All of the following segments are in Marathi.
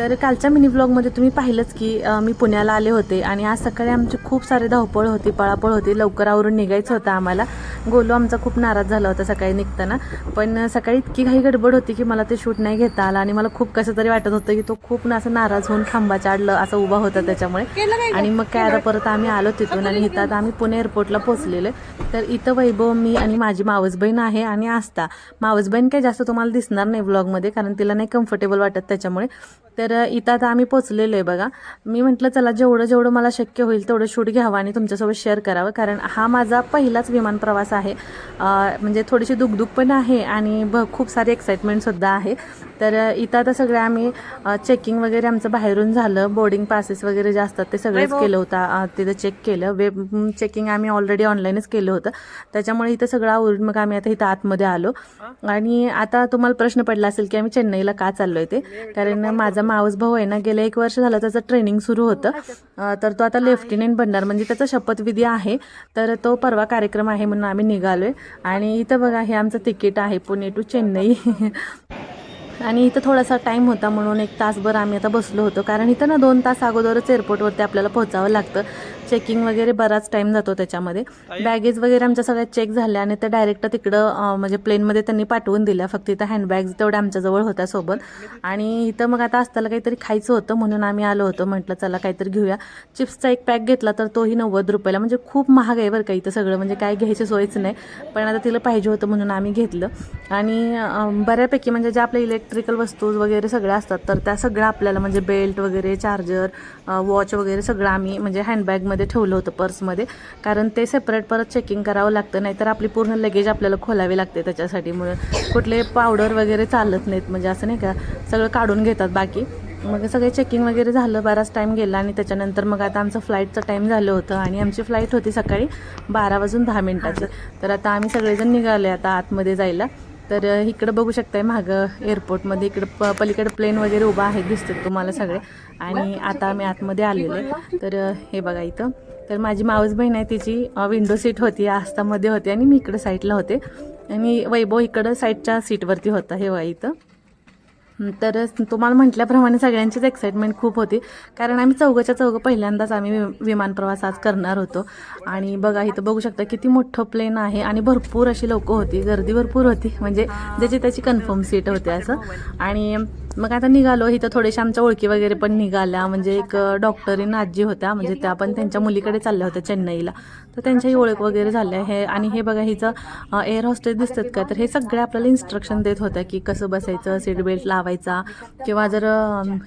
तर कालच्या मिनी ब्लॉगमध्ये तुम्ही पाहिलंच की मी पुण्याला आले होते आणि आज सकाळी आमची खूप सारे धावपळ होती पळापळ होती. लवकर आवरून निघायचं होतं आम्हाला. गोलू आमचा खूप नाराज झाला होता सकाळी निघताना. पण सकाळी इतकी घाई गडबड होती की मला ते शूट नाही घेता आलं आणि मला खूप कसं तरी वाटत होतं की तो खूप ना असं नाराज होऊन खांबाच्या आडलं असं उभा होता त्याच्यामुळे. आणि मग काय आता परत आम्ही आलो तिथून आणि इथं आता आम्ही पुणे एअरपोर्टला पोहोचलेलो. तर इथं वैभव मी आणि माझी मावस बहीण आहे आणि आस्था. मावस बहीण काही जास्त तुम्हाला दिसणार नाही व्लॉगमध्ये कारण तिला नाही कम्फर्टेबल वाटत त्याच्यामुळे. तर इथं आता आम्ही पोचलेलो आहे बघा. मी म्हटलं चला जेवढं जेवढं मला शक्य होईल तेवढं शूट घ्यावं आणि तुमच्यासोबत शेअर करावं. कारण हा माझा पहिलाच विमान प्रवास आहे. म्हणजे थोडीशी दुगदुग पण आहे आणि ब खूप सारी एक्साइटमेंटसुद्धा आहे. तर इथं आता सगळं आम्ही चेकिंग वगैरे आमचं बाहेरून झालं. बोर्डिंग पासेस वगैरे जे असतात ते सगळंच केलं होतं. तिथं चेक केलं. वेब चेकिंग आम्ही ऑलरेडी ऑनलाईनच केलं होतं. त्याच्यामुळे इथं सगळं आवरून मग आम्ही आता इथं आतमध्ये आलो. आणि आता तुम्हाला प्रश्न पडला असेल की आम्ही चेन्नईला का चाललोय ते? कारण माझा मावस भाऊ आहे ना गेल्या एक वर्ष झालं त्याचं ट्रेनिंग सुरू होतं. तर तो आता लेफ्टनंट बनणार म्हणजे त्याचा शपथविधी आहे. तर तो परवा कार्यक्रम आहे म्हणून आम्ही निघालोय. आणि इथं बघा हे आमचं तिकीट आहे पुणे टू चेन्नई. आणि इथं थोडासा टाईम होता म्हणून एक तासभर आम्ही आता बसलो होतो. कारण इथं ना दोन तास अगोदरच एअरपोर्टवरती आपल्याला पोहोचावं लागतं. चेकिंग वगैरे बराच टाईम जातो त्याच्यामध्ये. बॅगेज वगैरे आमच्या सगळ्या चेक झाल्या आणि त्या डायरेक्ट तिकडं म्हणजे प्लेनमध्ये त्यांनी पाठवून दिल्या. फक्त इथं हँडबॅग्स तेवढ्या आमच्याजवळ होत्या सोबत. आणि इथं मग आता असताना काहीतरी खायचं होतं म्हणून आम्ही आलो होतो. म्हटलं चला काहीतरी घेऊया. चिप्सचा एक पॅक घेतला तर तोही नव्वद रुपयाला. म्हणजे खूप महाग आहे बरं का इथं सगळं. म्हणजे काय घ्यायची सोयच नाही. पण आता तिला पाहिजे होतं म्हणून आम्ही घेतलं. आणि बऱ्यापैकी म्हणजे ज्या आपल्या इलेक्ट्रिकल वस्तू वगैरे सगळ्या असतात तर त्या सगळ्या आपल्याला म्हणजे बेल्ट वगैरे चार्जर वॉच वगैरे सगळं आम्ही म्हणजे हँडबॅगमध्ये ठेवलं होतं पर्समध्ये. कारण ते सेपरेट परत चेकिंग करावं लागतं नाहीतर आपली पूर्ण लगेज आपल्याला खोलावी लागते त्याच्यासाठी. म्हणून कुठले पावडर वगैरे चालत नाहीत म्हणजे असं नाही का सगळं काढून घेतात बाकी. मग सगळे चेकिंग वगैरे झालं बराच टाईम गेला आणि त्याच्यानंतर मग आता आमचं फ्लाईटचं टाईम झालं होतं आणि आमची फ्लाईट होती सकाळी बारा वाजून दहा मिनिटाची. तर आता आम्ही सगळेजण निघाले आता आतमध्ये जायला. तर इकडं बघू शकताय मागं एअरपोर्टमध्ये इकडं प पलीकडं प्लेन वगैरे उभा आहे दिसतात तुम्हाला सगळे. आणि आता आम्ही आतमध्ये आलेलो आहे. तर हे बघा इथं. तर माझी मावस बहीण आहे तिची विंडो सीट होती आस्तामध्ये होती आणि मी इकडं साईडला होते. आणि वैभव इकडं साईडच्या सीटवरती होता हे बघा इथं. तर तुम्हाला म्हटल्याप्रमाणे सगळ्यांचीच एक्साइटमेंट खूप होती. कारण आम्ही चौघच्या चौघं पहिल्यांदाच आम्ही वि- विमान प्रवास आज करणार होतो. आणि बघा इथं बघू शकता किती मोठं प्लेन आहे आणि भरपूर अशी लोकं होती. गर्दी भरपूर होती. म्हणजे ज्याची त्याची कन्फर्म सीट होती असं. आणि मग आता निघालो इथं थोडेशा आमच्या ओळखी वगैरे पण निघाल्या. म्हणजे एक डॉक्टरीन आजी होत्या. म्हणजे त्या पण त्यांच्या मुलीकडे चालल्या होत्या चेन्नईला. तर त्यांच्याही ओळख वगैरे झाल्या. हे आणि हे बघा हिचं एअर हॉस्टेल दिसतात का? तर हे सगळे आपल्याला इन्स्ट्रक्शन देत होत्या की कसं बसायचं सीट बेल्ट लावायचा. किंवा जर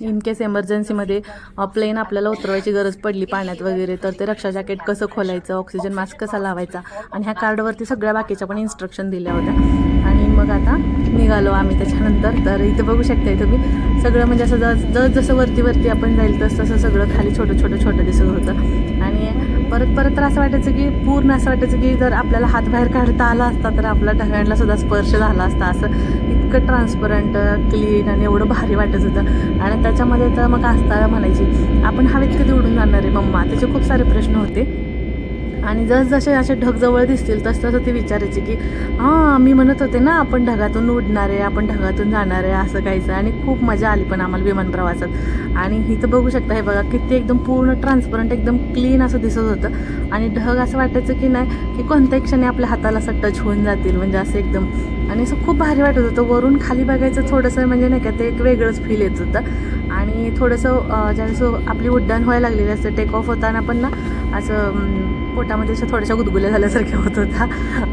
इन केस एमर्जन्सीमध्ये प्लेन आपल्याला उतरवायची गरज पडली पाण्यात वगैरे तर ते रक्षा जॅकेट कसं खोलायचं ऑक्सिजन मास्क कसा लावायचा? आणि ह्या कार्डवरती सगळ्या बाकीच्या पण इन्स्ट्रक्शन दिल्या होत्या. मग आता निघालो आम्ही त्याच्यानंतर. तर इथं बघू शकताय तुम्ही सगळं म्हणजे असं जस जसं वरती वरती आपण जाईल तस तसं सगळं खाली छोटं छोटं छोटं दिसत होतं. आणि परत परत तर असं वाटायचं की पूर्ण असं वाटायचं की जर आपल्याला हात बाहेर काढता आला असता तर आपला ढगांना सुद्धा स्पर्श झाला असता. असं इतकं ट्रान्सपरंट क्लीन आणि एवढं भारी वाटत होतं. आणि त्याच्यामध्ये तर मग असता म्हणायची आपण हवेत कधी उडून जाणार आहे मम्मा? त्याचे खूप सारे प्रश्न होते. आणि जसजसे असे ढग जवळ दिसतील तस तसं ते विचारायचे की हां मी म्हणत होते ना आपण ढगातून उडणार आहे आपण ढगातून जाणार आहे असं काहीचं आणि खूप मजा आली पण आम्हाला विमान प्रवासात. आणि इथं बघू शकता हे बघा किती एकदम पूर्ण ट्रान्सपरंट एकदम क्लीन असं दिसत होतं. आणि ढग असं वाटायचं की नाही की कोणत्याही क्षणी आपल्या हाताला असं टच होऊन जातील. म्हणजे असं एकदम आणि असं खूप भारी वाटत होतं. वरून खाली बघायचं थोडंसं म्हणजे नाही का ते एक वेगळंच फील येत होतं. आणि थोडंसं ज्यावेळेस आपली उड्डाण व्हायला लागलेली असतं टेक ऑफ होताना पण ना असं पोटामध्ये अशा थोड्याशा गुदगुल्या झाल्यासारख्या होत होता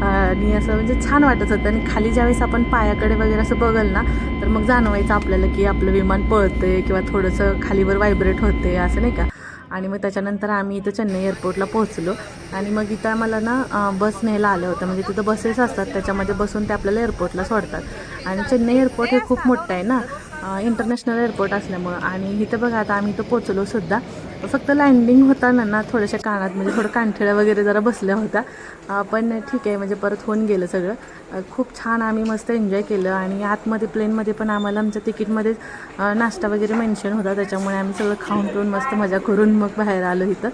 आणि असं म्हणजे छान वाटत होतं. आणि खाली ज्यावेळेस आपण पायाकडे वगैरे असं बघल ना तर मग जाणवायचं आपल्याला की आपलं विमान पळतंय किंवा थोडंसं खालीवर व्हायब्रेट होते असं नाही का? आणि मग त्याच्यानंतर आम्ही इथं चेन्नई एअरपोर्टला पोहोचलो. आणि मग इथं आम्हाला ना बस न्यायला आलं होतं. म्हणजे तिथं बसेस असतात त्याच्यामध्ये बसून ते आपल्याला एअरपोर्टला सोडतात. आणि चेन्नई एअरपोर्ट हे खूप मोठं आहे ना इंटरनॅशनल एअरपोर्ट असल्यामुळं. आणि इथं बघा आता आम्ही इथं पोचलो सुद्धा. फक्त लँडिंग होताना ना थोड्याशा कानात म्हणजे थोडं कानठेळ्या वगैरे जरा बसल्या होत्या. पण ठीक आहे म्हणजे परत होऊन गेलं सगळं. खूप छान आम्ही मस्त एन्जॉय केलं आणि आतमध्ये प्लेनमध्ये पण आम्हाला आमच्या तिकीटमध्ये नाश्ता वगैरे मेन्शन होता. त्याच्यामुळे आम्ही सगळं खाऊन पिऊन मस्त मजा करून मग बाहेर आलो इथं.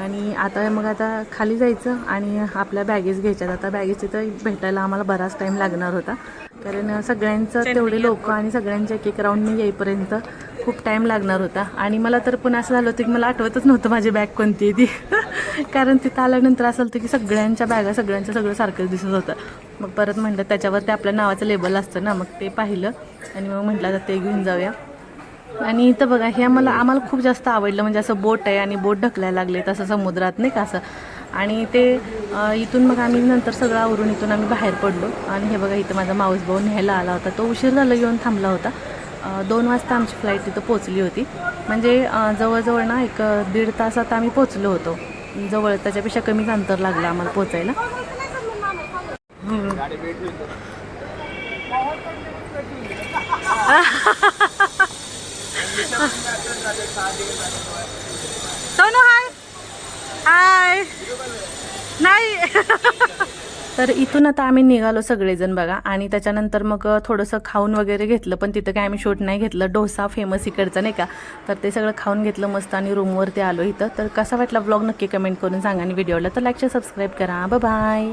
आणि आता मग आता खाली जायचं आणि आपल्या बॅगेज घ्यायच्यात. आता बॅगेज तिथं भेटायला आम्हाला बराच टाईम लागणार होता. कारण सगळ्यांचं तेवढे लोक आणि सगळ्यांच्या एक एक राऊंड येईपर्यंत खूप टाईम लागणार होता. आणि मला तर पण असं झालं होतं की मला आठवतच नव्हतं माझी बॅग कोणती आहे ती. कारण तिथं आल्यानंतर असं होतं की सगळ्यांच्या बॅगा सगळ्यांचं सगळं सारखं दिसत होतं. मग परत म्हटलं त्याच्यावर ते आपल्या नावाचं लेबल असतं ना मग ते पाहिलं. आणि मग म्हटलं आता ते घेऊन जाऊया. आणि इथं बघा हे आम्हाला आम्हाला खूप जास्त आवडलं. म्हणजे असं बोट आहे आणि बोट ढकलायला लागले तसं समुद्रात नाही का असं. आणि ते इथून मग आम्ही नंतर सगळं आवरून इथून आम्ही बाहेर पडलो. आणि हे बघा इथं माझा माऊस भाऊ न्यायला आला होता. तो उशीर झाला येऊन थांबला होता. दोन वाजता आमची फ्लाईट तिथं पोचली होती. म्हणजे जवळजवळ ना एक दीड तासात आम्ही पोचलो होतो. जवळ त्याच्यापेक्षा कमीच अंतर लागलं आम्हाला पोचायला सोनू हाय. हाय. नाही. तर इथून आता आम्ही निघालो सगळेजण बघा. आणि त्याच्यानंतर मग थोडंसं खाऊन वगैरे घेतलं पण तिथं काय आम्ही शूट नाही घेतलं. डोसा फेमस इकडचा नाही का? तर ते सगळं खाऊन घेतलं मस्त आणि रूमवरती आलो इथं. तर कसा वाटला ब्लॉग नक्की कमेंट करून सांगा आणि व्हिडिओला तर लाईक सबस्क्राईब करा. बाय